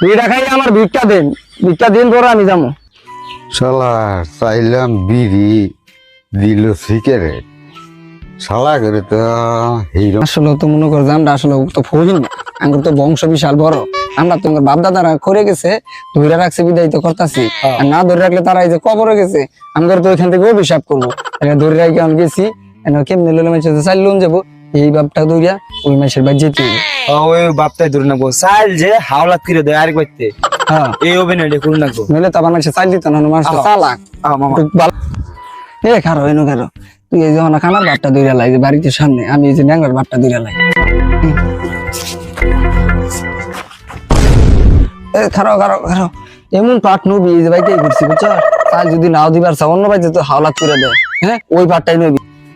বিড়িটা খাই আমার ভিক্ষা দেন। ভিক্ষা দিন পরে আমি যাব শালা চাইলাম বিড়ি দিল সিগারেট। শালা করে তো হিরো আসলে তো মনে করো আমরা আসলে তো ফৌজিন আমার তো বংশ বিশাল বড়। আমরা তো বাপ দাদারা করে গেছে ধরে রাখছে বিদায় তো করতেছি। আর না ধরে রাখলে তারা এই যে কবরে গেছে আমাদের তো ওইখান থেকে অভিশাপ করব। ধরে রাখি আমি গেছি। কেমনে লোলে মাসে চাইল লোন যাব। এই বাপটা দৌড়িয়া ওই মাসের বাদ যেতে ওই বাপটাই ধরে নেব। চাইল যে হাওলা করে দেয় আরেক বাড়তে হ্যাঁ। এই করুন না গো। নইলে তো আবার মাসে চাইল দিত না চালাক। ভালো এ খারো এনো খারো। তুই এই যখন খানার বাটটা দৌড়িয়া লাগে বাড়িতে সামনে আমি এই যে ন্যাংরার বাটটা দৌড়িয়া লাগে এ খারো খারো খারো। এমন পাট নবি এই যে বাইতে ঘুরছি বুঝছ? তাই যদি নাও দিবার অন্য বাইতে তো হাওলাত করে দেয়। হ্যাঁ? ওই পাটটাই নবি।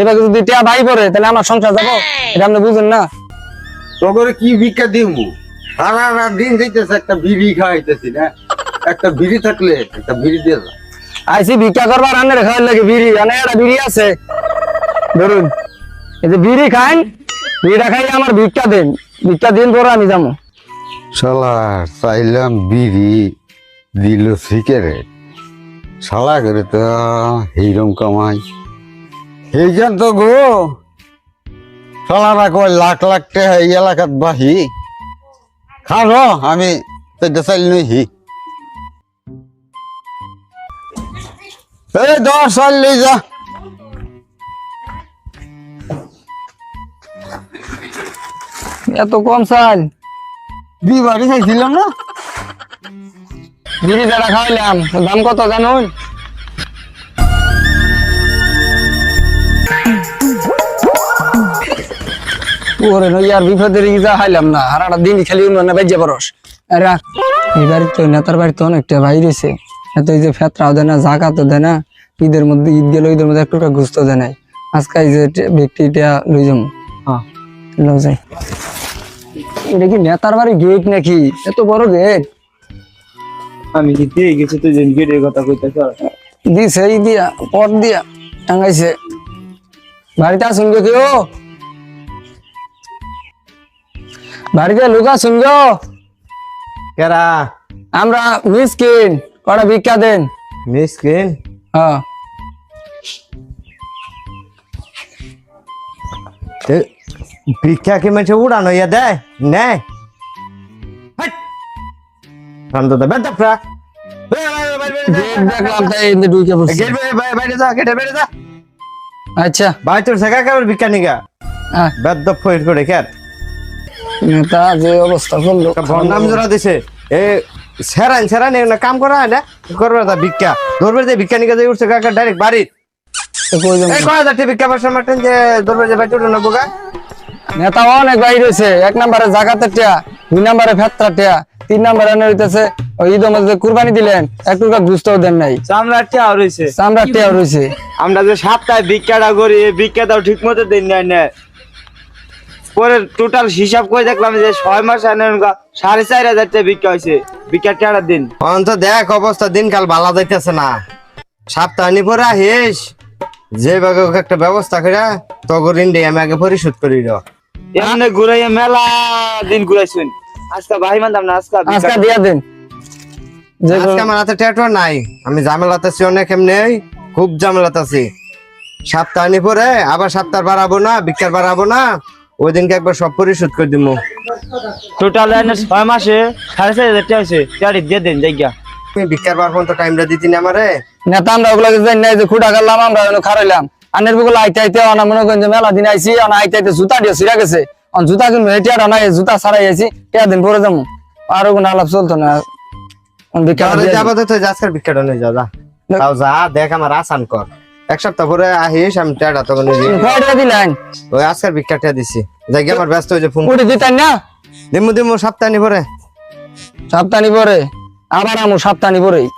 এবার যদি টিয়া ভাই পরে তাহলে আমার সংসার যাব? এটা আপনি বুঝেন না? তোকে কি ভিক্ষা দিব সারা রাত দিন যাইতেছে একটা বিড়ি খাইতেছি না? একটা বিড়ি থাকলে একটা বিড়ি দিয়ে। আইসি ভিক্ষা করবার রান্নার খাওয়ার লাগে বিড়ি। অনেক একটা বিড়ি আছে। ধরুন এই যে বিড়ি খান বিড়িটা খাই আমার ভিক্ষা দেন। ভিক্ষা দিন পরে আমি যাব। শালা চাইলাম বিড়ি দিল সিগারেট। শালা করে তো হিরম কামাই। এই জান তো গো শালারা কয় লাখ লাখ টাকা এই এলাকাত বাহি। খালো আমি তেটা চাইল নহি এই দশ চাল লই যা। এত কম চাল। বিবাড়ি খাইছিলাম না? বিড়ি যারা খাওয়াইলাম দাম কত জানুন? ওরে নই আর বিপদের যা খাইলাম না আর একটা দিন খালি উন্নয়ন বেজে বরস। আরে এই বাড়িতে তো নেতার বাড়িতে অনেকটা ভাই রয়েছে এত এই যে ফেতরাও দেয় না জাকাতও দেয় না ঈদের মধ্যে ঈদ গেল ঈদের মধ্যে একটু গুস্ত দেয় নাই। আজকে এই যে ব্যক্তিটা লই যাব। হ্যাঁ। লও যাই। এটা কি নেতার বাড়ি গেট নাকি? এত বড় গেট। আমি কি দিয়ে গেছি যেন গেটের কথা কইতেছ? দিছে এই দিয়া পট দিয়া টাঙ্গাইছে বাড়িতে আসুন কেউ? বাড়িতে লোক আসুন গো কেরা আমরা মিসকিন কটা ভিক্ষা দেন মিসকিন হ্যাঁ ভিক্ষা কি মেছে উড়ানো ইয়া দেয় নেয় শান্ত দা বেদ ফ্রা গেট দেখলাম তাই এনে ঢুকে পড়ছি গেট বাইরে যা গেটে বাইরে যা আচ্ছা ভাই তোর শেখা কেমন ভিক্ষা নিগা আহ, বেদ ফইর করে খের নেতা যে অবস্থা করল। নাম জোড়া দিছে। এ সেরান সেরান কাম করা হয় না? করবে তা ভিক্ষা। ধরবে যে ভিক্ষা উঠছে কাকা ডাইরেক্ট নেতা অনেক বাইরে হয়েছে। এক নম্বরে টিয়া দুই নম্বরে ফেতরা টিয়া তিন নম্বরে এনে হইতেছে ওই ঈদের মধ্যে কুরবানি দিলেন। একটু গুস্তও দেন নাই। চামড়ার টিয়া রয়েছে। চামড়া টিয়া রয়েছে। আমরা যে সপ্তাহে ভিক্ষাটা করি ভিক্ষাটাও ঠিক মতো দিন নেয় পরে টোটাল হিসাব করে দেখলাম যে ছয় মাস সাড়ে চার হাজার টাকা ভিক্ষা হয়েছে। টাকার দিন। অন্ত দেখ অবস্থা দিনকাল ভালো যাইতেছে না। সপ্তাহ নি পরে আহিস যে ওকে একটা ব্যবস্থা করে তগর আমি আগে পরিশোধ করি র। এমনি ঘুরাইয়া মেলা দিন ঘুরাইছুন। আজকে ভাই মানতাম না আজকে আজকে দিয়া দেন। আজকে আমার হাতে ট্যাটু নাই। আমি ঝামেলাতে আছি অনেক এমনি খুব ঝামেলাতে আছি। সপ্তাহ নি পরে আবার সপ্তাহ বাড়াবো না বিকার বাড়াবো না। ওই দিনকে একবার সব পরিশোধ করে দিব টোটাল এনে ছয় মাসে সাড়ে চার হাজার টাকা হয়েছে। টাড়ি দিয়ে দেন জায়গা তুমি বিকার বার পর্যন্ত টাইমটা দিতি না আমারে? নেতা আমরা ওগুলো জানি নাই যে খুঁটা করলাম আমরা খারাইলাম আনের বুগুলো আইতে আইতে অনা মনে করেন যে মেলা দিন আইছি অনা আইতে আইতে জুতা দিয়ে সিরা গেছে। অন জুতা কিনবো এই টিয়াটা নাই জুতা ছাড়াই আইছি টিয়া দিন পরে যাব আরও কোনো আলাপ চলতো না। অন ভিক্ষা যাব তো আজকের বিকারটা নিয়ে যা যা। যা দেখ আমার আসান কর। এক সপ্তাহ পরে আহিস আমি টাটা তখন ওই যে- দিন। কয় টাকা দিলেন ওই আজকের ভিক্ষাটা দিছি। যাই কি আমার ব্যস্ত হয়ে যে ফোন। করে দিতাম না? দিমু দিমু সপ্তাহ নি পরে। সপ্তাহ পরে। আবার আমু সাপ্তানি পরেই